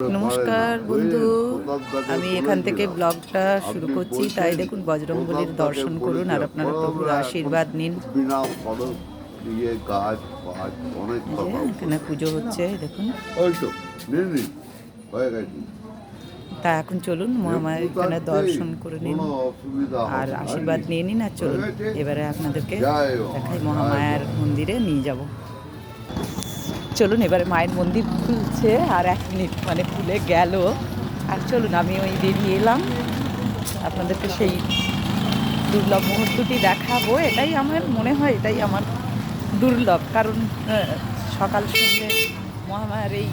নমস্কার বন্ধু। আমি এখান থেকে ব্লগটা শুরু করছি। তাই দেখুন বজরংবলির দর্শন করুন আর আপনারা প্রভুর আশীর্বাদ নিন। বিনা খরচ দিয়ে গাছ পাঁচ অনেক এই যে কথা এখানে পুজো হচ্ছে দেখুন। তো হয়ে এখন চলুন মহামায়ের এখানে দর্শন করে নিন আর আশীর্বাদ নিয়ে নিন আর চলুন। এবারে আপনাদেরকে দেখাই মহামায়ার মন্দিরে নিয়ে যাব। চলুন, এবারে মায়ের মন্দির খুলছে আর এক মিনিট মানে খুলে গেল। আর চলুন, আমি ওই বেরিয়ে এলাম। আপনাদেরকে সেই দুর্লভ মুহূর্তটি দেখাবো। এটাই আমার, মনে হয় এটাই আমার দুর্লভ। কারণ সকাল সন্ধ্যে মহামায়ার এই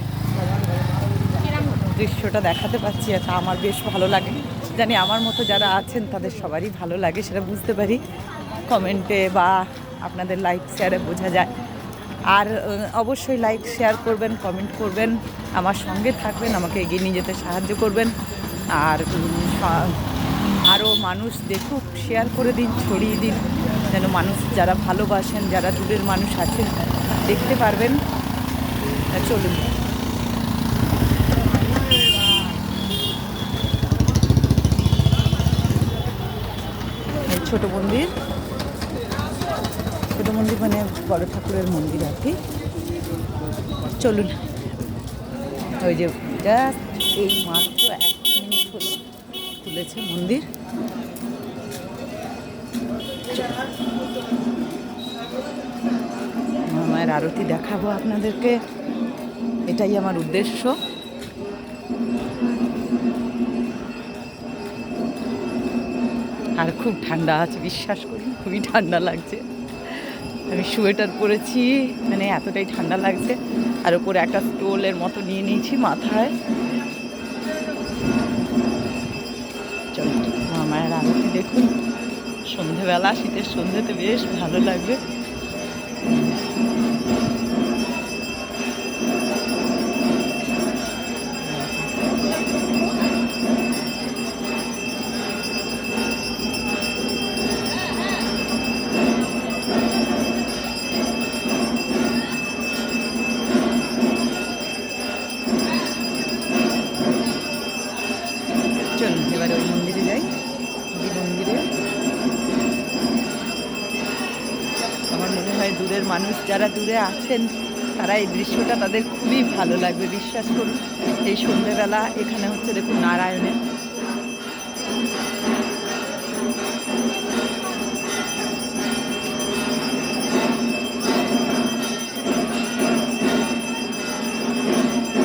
দৃশ্যটা দেখাতে পাচ্ছি এটা আমার বেশ ভালো লাগে। জানি আমার মতো যারা আছেন, তাদের সবারই ভালো লাগে, সেটা বুঝতে পারি। কমেন্টে বা আপনাদের লাইক, শেয়ারে বোঝা যায়। আর অবশ্যই লাইক শেয়ার করবেন কমেন্ট করবেন, আমার সঙ্গে থাকবেন, আমাকে এগিয়ে নিয়ে যেতে সাহায্য করবেন। আর আরও মানুষ দেখুক শেয়ার করে দিন, ছড়িয়ে দিন, যেন মানুষ যারা ভালোবাসেন, যারা দূরের মানুষ আছেন, দেখতে পারবেন। চলুন। ছোট মন্দির। ছোট মন্দির মানে বড় ঠাকুরের মন্দির আর কি। চলুন। ওই যে এই মাত্র এক মিনিট খুলেছে মন্দির। মায়ের আরতি দেখাবো আপনাদেরকে। এটাই আমার উদ্দেশ্য। আর খুব ঠান্ডা আছে, বিশ্বাস করুন খুবই ঠান্ডা লাগছে। আমি সোয়েটার পরেছি মানে এতটাই ঠান্ডা লাগছে। আর উপরে একটা স্টোলের মতো নিয়ে নিয়েছি মাথায়। চলো মায়ের আলোটি দেখুন। সন্ধেবেলা, শীতের সন্ধেতে বেশ ভালো লাগবে। দূরের মানুষ যারা দূরে আছেন, তারা এই দৃশ্যটা তাদের খুবই ভালো লাগবে, বিশ্বাস করুন। এই সন্ধ্যেবেলা এখানে হচ্ছে দেখুন নারায়ণের।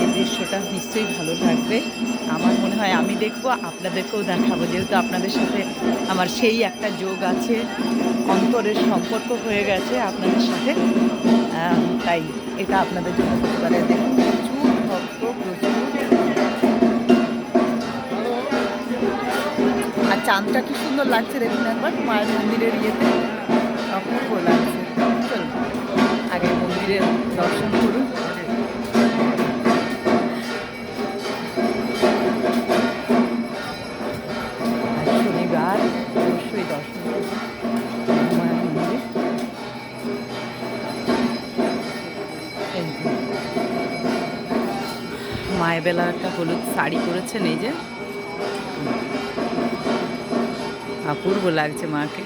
এই দৃশ্যটা নিশ্চয়ই ভালো লাগবে আমার মনে হয় আমি দেখব, আপনাদেরকেও দেখাবো। যেহেতু আপনাদের সাথে আমার সেই একটা যোগ আছে, অন্তরের সম্পর্ক হয়ে গেছে আপনাদের সাথে তাই এটা আপনাদের জন্য হতে পারে দেখুন প্রচুর ভক্ত, প্রচুর আর চাঁদটা কি সুন্দর লাগছে দেখুন একবার, মায়ের মন্দিরের ইয়েতে। অপূর্ব লাগছে। আগে মন্দিরের দর্শন শনিবার অবশ্যই দর্শন মন্দির মায়ের বেলা একটা হলুদ শাড়ি পরেছেন, এই যে। অপূর্ব লাগছে মাকে।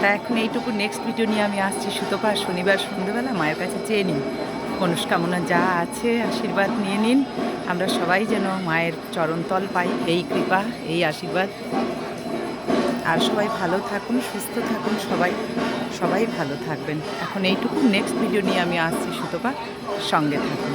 তা এখন এইটুকু নেক্সট ভিডিও নিয়ে আমি আসছি। সুতপা, শনিবার সন্ধ্যেবেলা মায়ের কাছে চেয়ে নিন। মনস্কামনা যা আছে আশীর্বাদ নিয়ে নিন। আমরা সবাই যেন মায়ের চরণতল পাই। এই কৃপা, এই আশীর্বাদ। আর সবাই ভালো থাকুন, সুস্থ থাকুন সবাই। সবাই ভালো থাকবেন। এখন এইটুকু নেক্সট ভিডিও নিয়ে আমি আসছি সুতপা। সঙ্গে থাকুন।